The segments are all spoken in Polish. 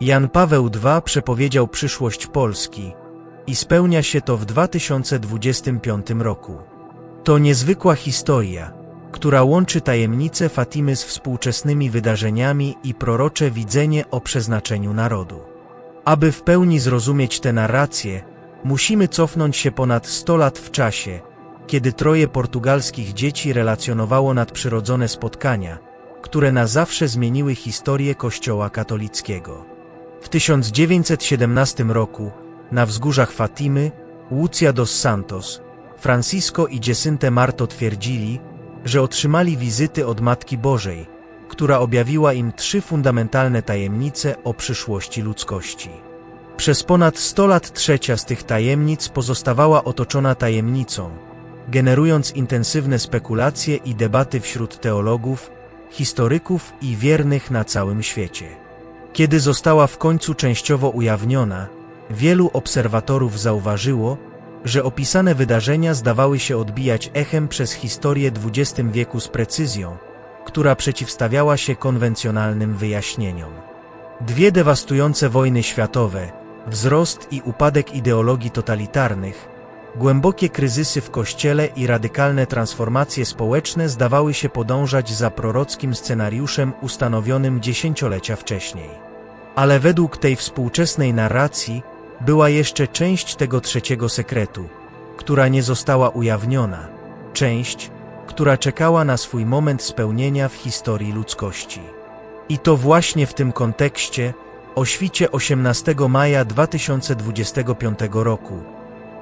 Jan Paweł II przepowiedział przyszłość Polski i spełnia się to w 2025 roku. To niezwykła historia, która łączy tajemnice Fatimy z współczesnymi wydarzeniami i prorocze widzenie o przeznaczeniu narodu. Aby w pełni zrozumieć tę narrację, musimy cofnąć się ponad 100 lat w czasie, kiedy troje portugalskich dzieci relacjonowało nadprzyrodzone spotkania, które na zawsze zmieniły historię Kościoła katolickiego. W 1917 roku, na wzgórzach Fatimy, Lucia dos Santos, Francisco i Giacinte Marto twierdzili, że otrzymali wizyty od Matki Bożej, która objawiła im trzy fundamentalne tajemnice o przyszłości ludzkości. Przez ponad 100 lat trzecia z tych tajemnic pozostawała otoczona tajemnicą, generując intensywne spekulacje i debaty wśród teologów, historyków i wiernych na całym świecie. Kiedy została w końcu częściowo ujawniona, wielu obserwatorów zauważyło, że opisane wydarzenia zdawały się odbijać echem przez historię XX wieku z precyzją, która przeciwstawiała się konwencjonalnym wyjaśnieniom. Dwie dewastujące wojny światowe, wzrost i upadek ideologii totalitarnych, głębokie kryzysy w kościele i radykalne transformacje społeczne zdawały się podążać za prorockim scenariuszem ustanowionym dziesięciolecia wcześniej. Ale według tej współczesnej narracji była jeszcze część tego trzeciego sekretu, która nie została ujawniona, część, która czekała na swój moment spełnienia w historii ludzkości. I to właśnie w tym kontekście, o świcie 18 maja 2025 roku,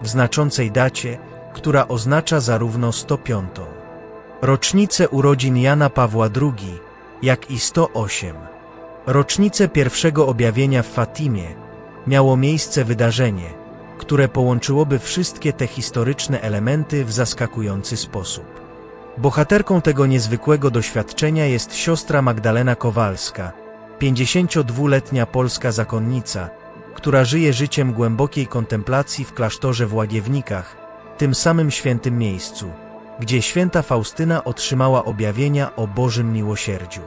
w znaczącej dacie, która oznacza zarówno 105. rocznicę urodzin Jana Pawła II, jak i 108. rocznicę pierwszego objawienia w Fatimie, miało miejsce wydarzenie, które połączyłoby wszystkie te historyczne elementy w zaskakujący sposób. Bohaterką tego niezwykłego doświadczenia jest siostra Magdalena Kowalska, 52-letnia polska zakonnica, która żyje życiem głębokiej kontemplacji w klasztorze w Łagiewnikach, tym samym świętym miejscu, gdzie święta Faustyna otrzymała objawienia o Bożym miłosierdziu.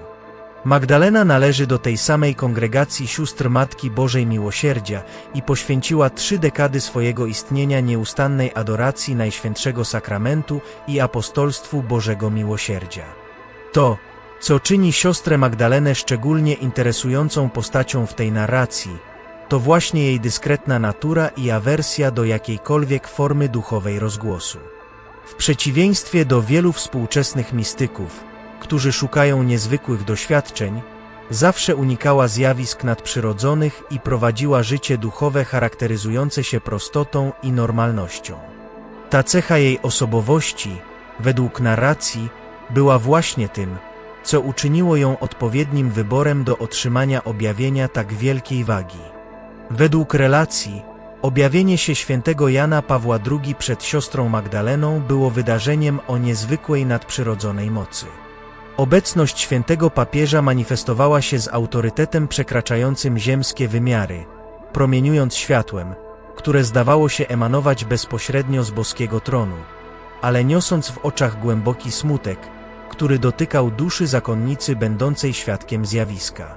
Magdalena należy do tej samej kongregacji sióstr Matki Bożej Miłosierdzia i poświęciła trzy dekady swojego istnienia nieustannej adoracji Najświętszego Sakramentu i apostolstwu Bożego Miłosierdzia. To, co czyni siostrę Magdalenę szczególnie interesującą postacią w tej narracji, to właśnie jej dyskretna natura i awersja do jakiejkolwiek formy duchowej rozgłosu. W przeciwieństwie do wielu współczesnych mistyków, którzy szukają niezwykłych doświadczeń, zawsze unikała zjawisk nadprzyrodzonych i prowadziła życie duchowe charakteryzujące się prostotą i normalnością. Ta cecha jej osobowości, według narracji, była właśnie tym, co uczyniło ją odpowiednim wyborem do otrzymania objawienia tak wielkiej wagi. Według relacji, objawienie się świętego Jana Pawła II przed siostrą Magdaleną było wydarzeniem o niezwykłej nadprzyrodzonej mocy. Obecność świętego papieża manifestowała się z autorytetem przekraczającym ziemskie wymiary, promieniując światłem, które zdawało się emanować bezpośrednio z boskiego tronu, ale niosąc w oczach głęboki smutek, który dotykał duszy zakonnicy będącej świadkiem zjawiska.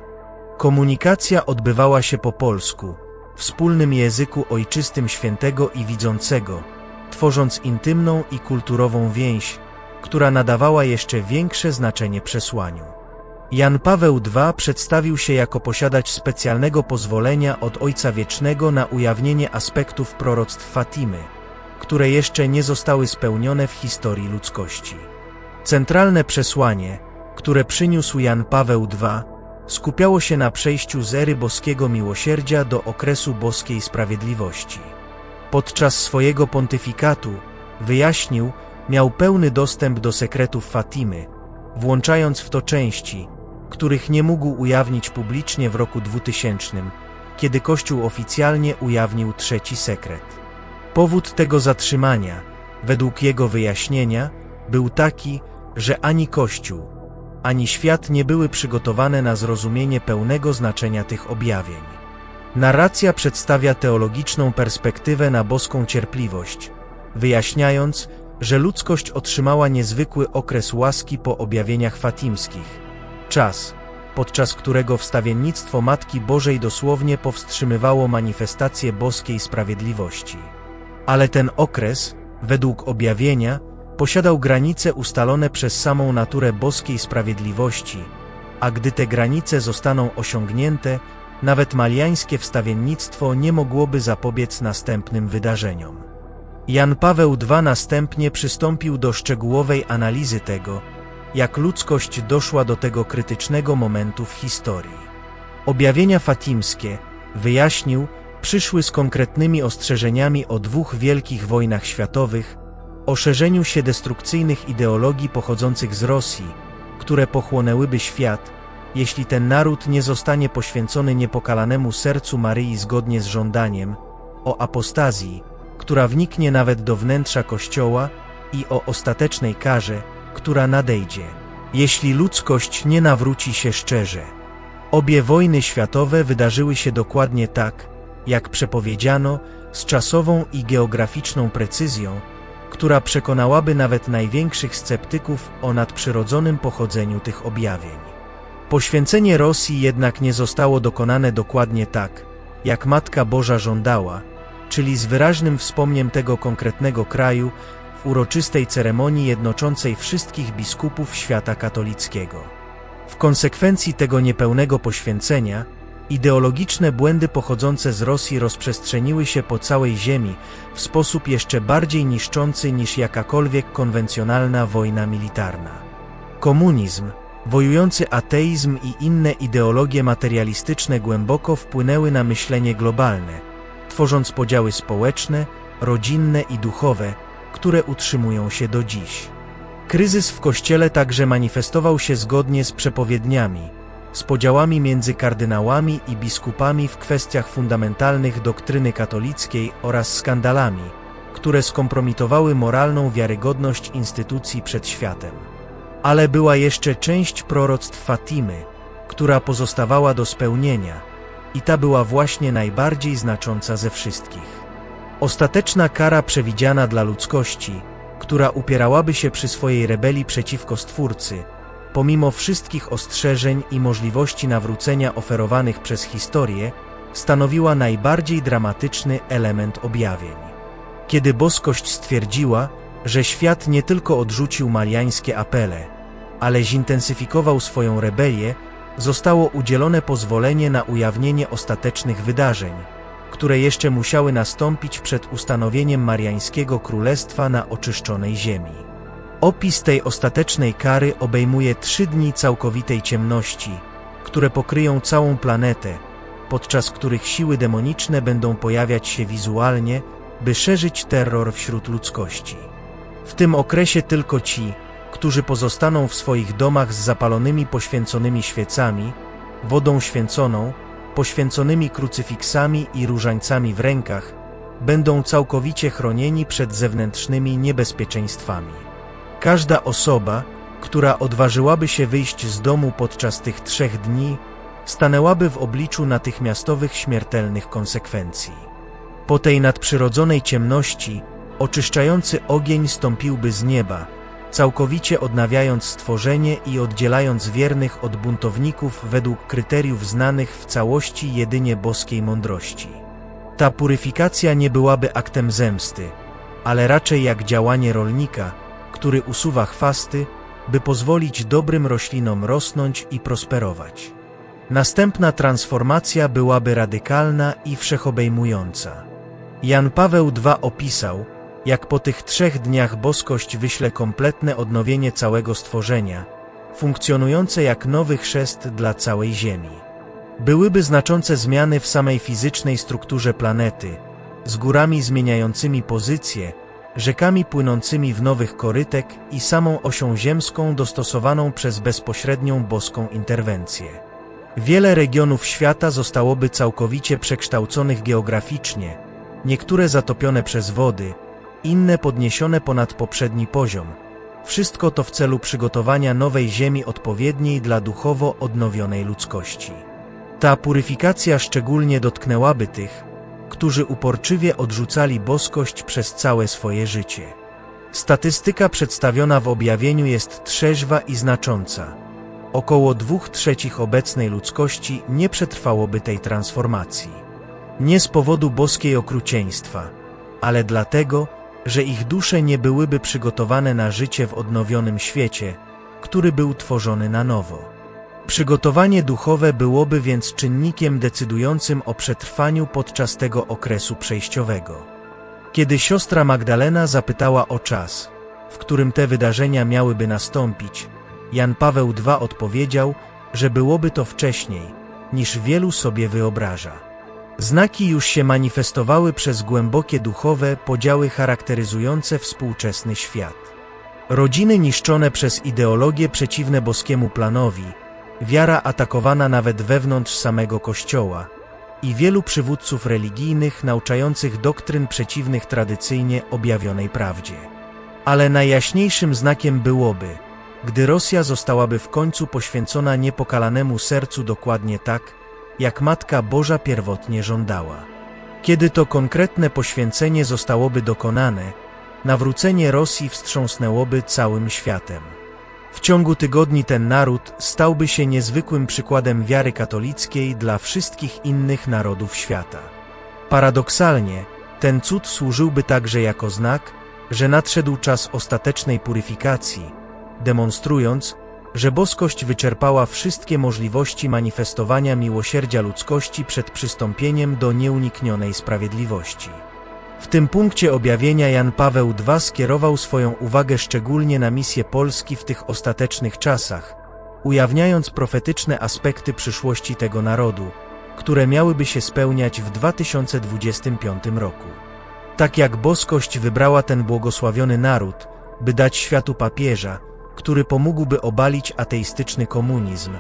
Komunikacja odbywała się po polsku, wspólnym języku ojczystym świętego i widzącego, tworząc intymną i kulturową więź, która nadawała jeszcze większe znaczenie przesłaniu. Jan Paweł II przedstawił się jako posiadać specjalnego pozwolenia od Ojca Wiecznego na ujawnienie aspektów proroctw Fatimy, które jeszcze nie zostały spełnione w historii ludzkości. Centralne przesłanie, które przyniósł Jan Paweł II, skupiało się na przejściu z ery boskiego miłosierdzia do okresu boskiej sprawiedliwości. Podczas swojego pontyfikatu wyjaśnił, miał pełny dostęp do sekretów Fatimy, włączając w to części, których nie mógł ujawnić publicznie w roku 2000, kiedy Kościół oficjalnie ujawnił trzeci sekret. Powód tego zatrzymania, według jego wyjaśnienia, był taki, że ani Kościół, ani świat nie były przygotowane na zrozumienie pełnego znaczenia tych objawień. Narracja przedstawia teologiczną perspektywę na boską cierpliwość, wyjaśniając, że ludzkość otrzymała niezwykły okres łaski po objawieniach fatimskich. Czas, podczas którego wstawiennictwo Matki Bożej dosłownie powstrzymywało manifestację boskiej sprawiedliwości. Ale ten okres, według objawienia, posiadał granice ustalone przez samą naturę boskiej sprawiedliwości, a gdy te granice zostaną osiągnięte, nawet maliańskie wstawiennictwo nie mogłoby zapobiec następnym wydarzeniom. Jan Paweł II następnie przystąpił do szczegółowej analizy tego, jak ludzkość doszła do tego krytycznego momentu w historii. Objawienia fatimskie, wyjaśnił, przyszły z konkretnymi ostrzeżeniami o dwóch wielkich wojnach światowych, o szerzeniu się destrukcyjnych ideologii pochodzących z Rosji, które pochłonęłyby świat, jeśli ten naród nie zostanie poświęcony niepokalanemu sercu Maryi zgodnie z żądaniem, o apostazji, która wniknie nawet do wnętrza Kościoła i o ostatecznej karze, która nadejdzie, jeśli ludzkość nie nawróci się szczerze. Obie wojny światowe wydarzyły się dokładnie tak, jak przepowiedziano, z czasową i geograficzną precyzją, która przekonałaby nawet największych sceptyków o nadprzyrodzonym pochodzeniu tych objawień. Poświęcenie Rosji jednak nie zostało dokonane dokładnie tak, jak Matka Boża żądała, czyli z wyraźnym wspomnieniem tego konkretnego kraju w uroczystej ceremonii jednoczącej wszystkich biskupów świata katolickiego. W konsekwencji tego niepełnego poświęcenia, ideologiczne błędy pochodzące z Rosji rozprzestrzeniły się po całej ziemi w sposób jeszcze bardziej niszczący niż jakakolwiek konwencjonalna wojna militarna. Komunizm, wojujący ateizm i inne ideologie materialistyczne głęboko wpłynęły na myślenie globalne, tworząc podziały społeczne, rodzinne i duchowe, które utrzymują się do dziś. Kryzys w Kościele także manifestował się zgodnie z przepowiedniami, z podziałami między kardynałami i biskupami w kwestiach fundamentalnych doktryny katolickiej oraz skandalami, które skompromitowały moralną wiarygodność instytucji przed światem. Ale była jeszcze część proroctw Fatimy, która pozostawała do spełnienia, i ta była właśnie najbardziej znacząca ze wszystkich. Ostateczna kara przewidziana dla ludzkości, która upierałaby się przy swojej rebelii przeciwko Stwórcy, pomimo wszystkich ostrzeżeń i możliwości nawrócenia oferowanych przez historię, stanowiła najbardziej dramatyczny element objawień. Kiedy boskość stwierdziła, że świat nie tylko odrzucił mariańskie apele, ale zintensyfikował swoją rebelię, zostało udzielone pozwolenie na ujawnienie ostatecznych wydarzeń, które jeszcze musiały nastąpić przed ustanowieniem Mariańskiego Królestwa na oczyszczonej ziemi. Opis tej ostatecznej kary obejmuje trzy dni całkowitej ciemności, które pokryją całą planetę, podczas których siły demoniczne będą pojawiać się wizualnie, by szerzyć terror wśród ludzkości. W tym okresie tylko ci, którzy pozostaną w swoich domach z zapalonymi poświęconymi świecami, wodą święconą, poświęconymi krucyfiksami i różańcami w rękach, będą całkowicie chronieni przed zewnętrznymi niebezpieczeństwami. Każda osoba, która odważyłaby się wyjść z domu podczas tych trzech dni, stanęłaby w obliczu natychmiastowych śmiertelnych konsekwencji. Po tej nadprzyrodzonej ciemności, oczyszczający ogień stąpiłby z nieba, całkowicie odnawiając stworzenie i oddzielając wiernych od buntowników według kryteriów znanych w całości jedynie boskiej mądrości. Ta puryfikacja nie byłaby aktem zemsty, ale raczej jak działanie rolnika, który usuwa chwasty, by pozwolić dobrym roślinom rosnąć i prosperować. Następna transformacja byłaby radykalna i wszechobejmująca. Jan Paweł II opisał, jak po tych trzech dniach boskość wyśle kompletne odnowienie całego stworzenia, funkcjonujące jak nowy chrzest dla całej Ziemi. Byłyby znaczące zmiany w samej fizycznej strukturze planety, z górami zmieniającymi pozycję, rzekami płynącymi w nowych korytek i samą osią ziemską dostosowaną przez bezpośrednią boską interwencję. Wiele regionów świata zostałoby całkowicie przekształconych geograficznie, niektóre zatopione przez wody, inne podniesione ponad poprzedni poziom. Wszystko to w celu przygotowania nowej ziemi odpowiedniej dla duchowo odnowionej ludzkości. Ta puryfikacja szczególnie dotknęłaby tych, którzy uporczywie odrzucali boskość przez całe swoje życie. Statystyka przedstawiona w objawieniu jest trzeźwa i znacząca. około dwóch trzecich obecnej ludzkości nie przetrwałoby tej transformacji. Nie z powodu boskiej okrucieństwa, ale dlatego, że ich dusze nie byłyby przygotowane na życie w odnowionym świecie, który był tworzony na nowo. Przygotowanie duchowe byłoby więc czynnikiem decydującym o przetrwaniu podczas tego okresu przejściowego. Kiedy siostra Magdalena zapytała o czas, w którym te wydarzenia miałyby nastąpić, Jan Paweł II odpowiedział, że byłoby to wcześniej, niż wielu sobie wyobraża. Znaki już się manifestowały przez głębokie duchowe podziały charakteryzujące współczesny świat. Rodziny niszczone przez ideologie przeciwne boskiemu planowi, wiara atakowana nawet wewnątrz samego Kościoła i wielu przywódców religijnych nauczających doktryn przeciwnych tradycyjnie objawionej prawdzie. Ale najjaśniejszym znakiem byłoby, gdy Rosja zostałaby w końcu poświęcona niepokalanemu sercu dokładnie tak, jak Matka Boża pierwotnie żądała. Kiedy to konkretne poświęcenie zostałoby dokonane, nawrócenie Rosji wstrząsnęłoby całym światem. W ciągu tygodni ten naród stałby się niezwykłym przykładem wiary katolickiej dla wszystkich innych narodów świata. Paradoksalnie, ten cud służyłby także jako znak, że nadszedł czas ostatecznej puryfikacji, demonstrując, że boskość wyczerpała wszystkie możliwości manifestowania miłosierdzia ludzkości przed przystąpieniem do nieuniknionej sprawiedliwości. W tym punkcie objawienia Jan Paweł II skierował swoją uwagę szczególnie na misję Polski w tych ostatecznych czasach, ujawniając profetyczne aspekty przyszłości tego narodu, które miałyby się spełniać w 2025 roku. Tak jak boskość wybrała ten błogosławiony naród, by dać światu papieża, który pomógłby obalić ateistyczny komunizm,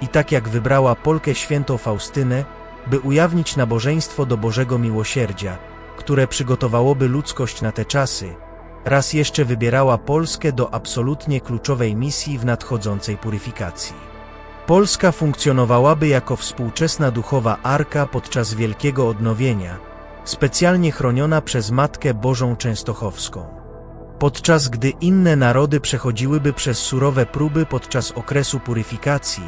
i tak jak wybrała Polkę świętą Faustynę, by ujawnić nabożeństwo do Bożego Miłosierdzia, które przygotowałoby ludzkość na te czasy, raz jeszcze wybierała Polskę do absolutnie kluczowej misji w nadchodzącej puryfikacji. Polska funkcjonowałaby jako współczesna duchowa arka podczas Wielkiego Odnowienia, specjalnie chroniona przez Matkę Bożą Częstochowską. Podczas gdy inne narody przechodziłyby przez surowe próby podczas okresu puryfikacji,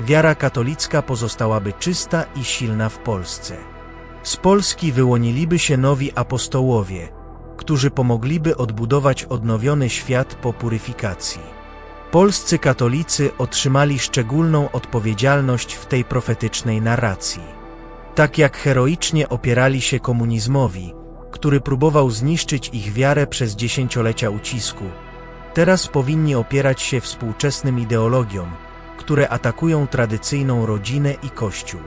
wiara katolicka pozostałaby czysta i silna w Polsce. Z Polski wyłoniliby się nowi apostołowie, którzy pomogliby odbudować odnowiony świat po puryfikacji. Polscy katolicy otrzymali szczególną odpowiedzialność w tej profetycznej narracji. Tak jak heroicznie opierali się komunizmowi, który próbował zniszczyć ich wiarę przez dziesięciolecia ucisku, teraz powinni opierać się współczesnym ideologiom, które atakują tradycyjną rodzinę i Kościół.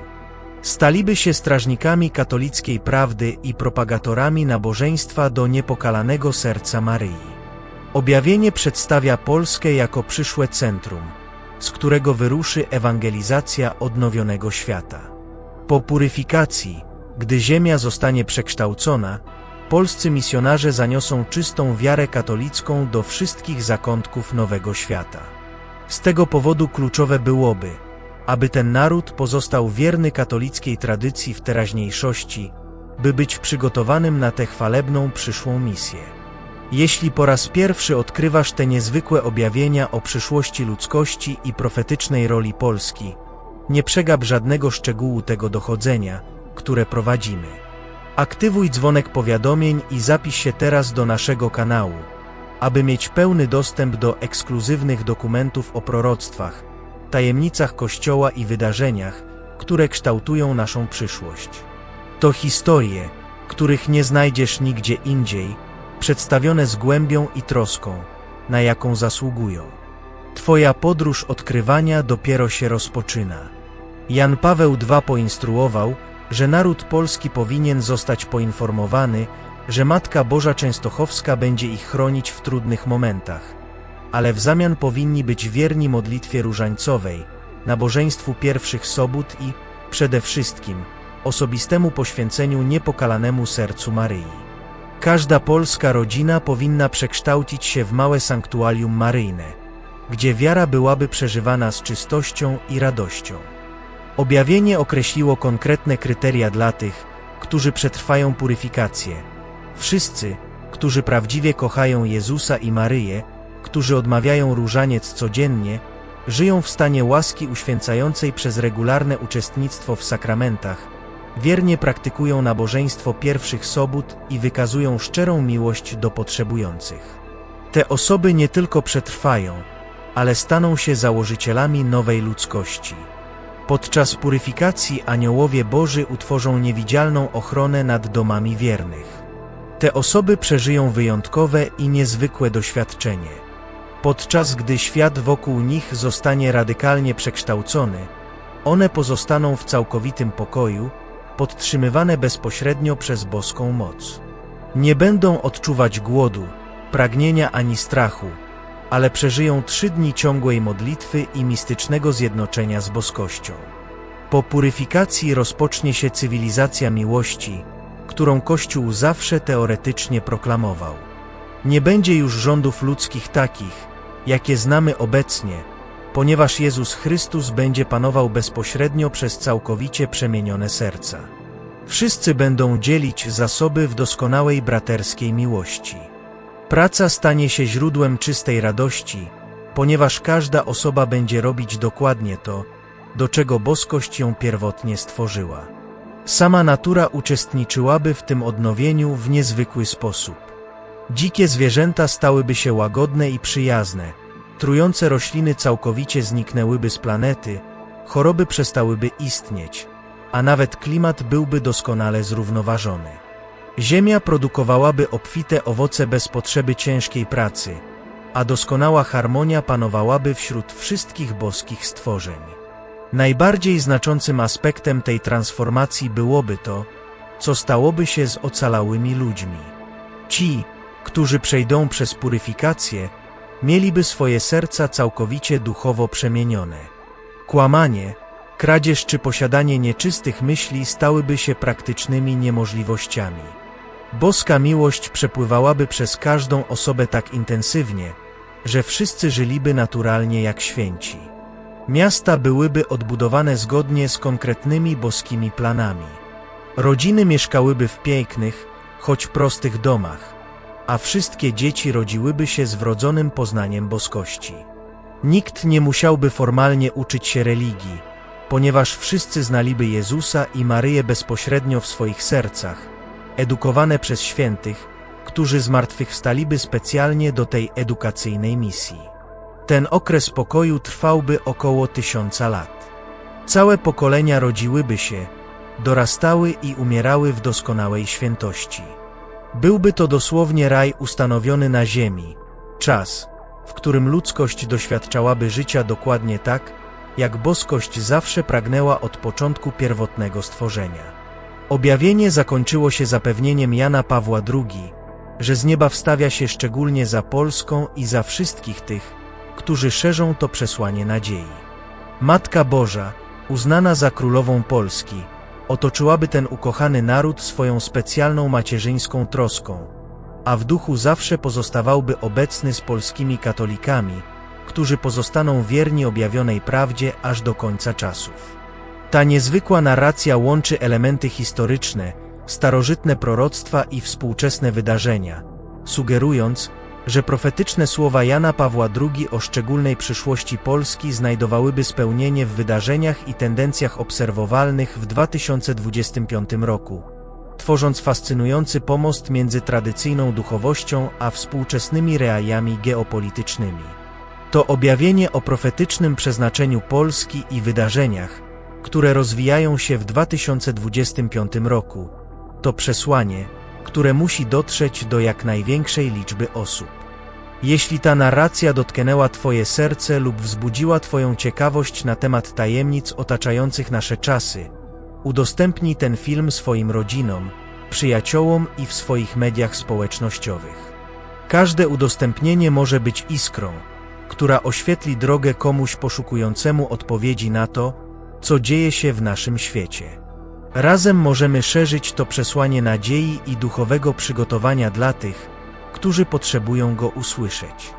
Staliby się strażnikami katolickiej prawdy i propagatorami nabożeństwa do niepokalanego serca Maryi. Objawienie przedstawia Polskę jako przyszłe centrum, z którego wyruszy ewangelizacja odnowionego świata. Po puryfikacji, gdy ziemia zostanie przekształcona, polscy misjonarze zaniosą czystą wiarę katolicką do wszystkich zakątków nowego świata. Z tego powodu kluczowe byłoby – aby ten naród pozostał wierny katolickiej tradycji w teraźniejszości, by być przygotowanym na tę chwalebną przyszłą misję. Jeśli po raz pierwszy odkrywasz te niezwykłe objawienia o przyszłości ludzkości i profetycznej roli Polski, nie przegap żadnego szczegółu tego dochodzenia, które prowadzimy. Aktywuj dzwonek powiadomień i zapisz się teraz do naszego kanału, aby mieć pełny dostęp do ekskluzywnych dokumentów o proroctwach, tajemnicach Kościoła i wydarzeniach, które kształtują naszą przyszłość. To historie, których nie znajdziesz nigdzie indziej, przedstawione z głębią i troską, na jaką zasługują. Twoja podróż odkrywania dopiero się rozpoczyna. Jan Paweł II poinstruował, że naród polski powinien zostać poinformowany, że Matka Boża Częstochowska będzie ich chronić w trudnych momentach ale w zamian powinni być wierni modlitwie różańcowej, nabożeństwu pierwszych sobót i, przede wszystkim, osobistemu poświęceniu niepokalanemu sercu Maryi. Każda polska rodzina powinna przekształcić się w małe sanktuarium maryjne, gdzie wiara byłaby przeżywana z czystością i radością. Objawienie określiło konkretne kryteria dla tych, którzy przetrwają puryfikację. Wszyscy, którzy prawdziwie kochają Jezusa i Maryję, którzy odmawiają różaniec codziennie, żyją w stanie łaski uświęcającej przez regularne uczestnictwo w sakramentach, wiernie praktykują nabożeństwo pierwszych sobót i wykazują szczerą miłość do potrzebujących. Te osoby nie tylko przetrwają, ale staną się założycielami nowej ludzkości. Podczas puryfikacji aniołowie Boży utworzą niewidzialną ochronę nad domami wiernych. Te osoby przeżyją wyjątkowe i niezwykłe doświadczenie. Podczas gdy świat wokół nich zostanie radykalnie przekształcony, one pozostaną w całkowitym pokoju, podtrzymywane bezpośrednio przez boską moc. Nie będą odczuwać głodu, pragnienia ani strachu, ale przeżyją trzy dni ciągłej modlitwy i mistycznego zjednoczenia z boskością. Po puryfikacji rozpocznie się cywilizacja miłości, którą Kościół zawsze teoretycznie proklamował. Nie będzie już rządów ludzkich takich, jakie znamy obecnie, ponieważ Jezus Chrystus będzie panował bezpośrednio przez całkowicie przemienione serca. Wszyscy będą dzielić zasoby w doskonałej braterskiej miłości. Praca stanie się źródłem czystej radości, ponieważ każda osoba będzie robić dokładnie to, do czego boskość ją pierwotnie stworzyła. Sama natura uczestniczyłaby w tym odnowieniu w niezwykły sposób. Dzikie zwierzęta stałyby się łagodne i przyjazne, trujące rośliny całkowicie zniknęłyby z planety, choroby przestałyby istnieć, a nawet klimat byłby doskonale zrównoważony. Ziemia produkowałaby obfite owoce bez potrzeby ciężkiej pracy, a doskonała harmonia panowałaby wśród wszystkich boskich stworzeń. Najbardziej znaczącym aspektem tej transformacji byłoby to, co stałoby się z ocalałymi ludźmi. Ci, którzy przejdą przez puryfikację, mieliby swoje serca całkowicie duchowo przemienione. Kłamanie, kradzież czy posiadanie nieczystych myśli stałyby się praktycznymi niemożliwościami. Boska miłość przepływałaby przez każdą osobę tak intensywnie, że wszyscy żyliby naturalnie jak święci. Miasta byłyby odbudowane zgodnie z konkretnymi boskimi planami. Rodziny mieszkałyby w pięknych, choć prostych domach, a wszystkie dzieci rodziłyby się z wrodzonym poznaniem boskości. Nikt nie musiałby formalnie uczyć się religii, ponieważ wszyscy znaliby Jezusa i Maryję bezpośrednio w swoich sercach, edukowane przez świętych, którzy zmartwychwstaliby specjalnie do tej edukacyjnej misji. Ten okres pokoju trwałby około tysiąca lat. Całe pokolenia rodziłyby się, dorastały i umierały w doskonałej świętości. Byłby to dosłownie raj ustanowiony na ziemi, czas, w którym ludzkość doświadczałaby życia dokładnie tak, jak boskość zawsze pragnęła od początku pierwotnego stworzenia. Objawienie zakończyło się zapewnieniem Jana Pawła II, że z nieba wstawia się szczególnie za Polską i za wszystkich tych, którzy szerzą to przesłanie nadziei. Matka Boża, uznana za królową Polski, otoczyłaby ten ukochany naród swoją specjalną macierzyńską troską, a w duchu zawsze pozostawałby obecny z polskimi katolikami, którzy pozostaną wierni objawionej prawdzie aż do końca czasów. Ta niezwykła narracja łączy elementy historyczne, starożytne proroctwa i współczesne wydarzenia, sugerując, że profetyczne słowa Jana Pawła II o szczególnej przyszłości Polski znajdowałyby spełnienie w wydarzeniach i tendencjach obserwowalnych w 2025 roku, tworząc fascynujący pomost między tradycyjną duchowością a współczesnymi realiami geopolitycznymi. To objawienie o profetycznym przeznaczeniu Polski i wydarzeniach, które rozwijają się w 2025 roku, to przesłanie, które musi dotrzeć do jak największej liczby osób. Jeśli ta narracja dotknęła Twoje serce lub wzbudziła Twoją ciekawość na temat tajemnic otaczających nasze czasy, udostępnij ten film swoim rodzinom, przyjaciołom i w swoich mediach społecznościowych. Każde udostępnienie może być iskrą, która oświetli drogę komuś poszukującemu odpowiedzi na to, co dzieje się w naszym świecie. Razem możemy szerzyć to przesłanie nadziei i duchowego przygotowania dla tych, którzy potrzebują go usłyszeć.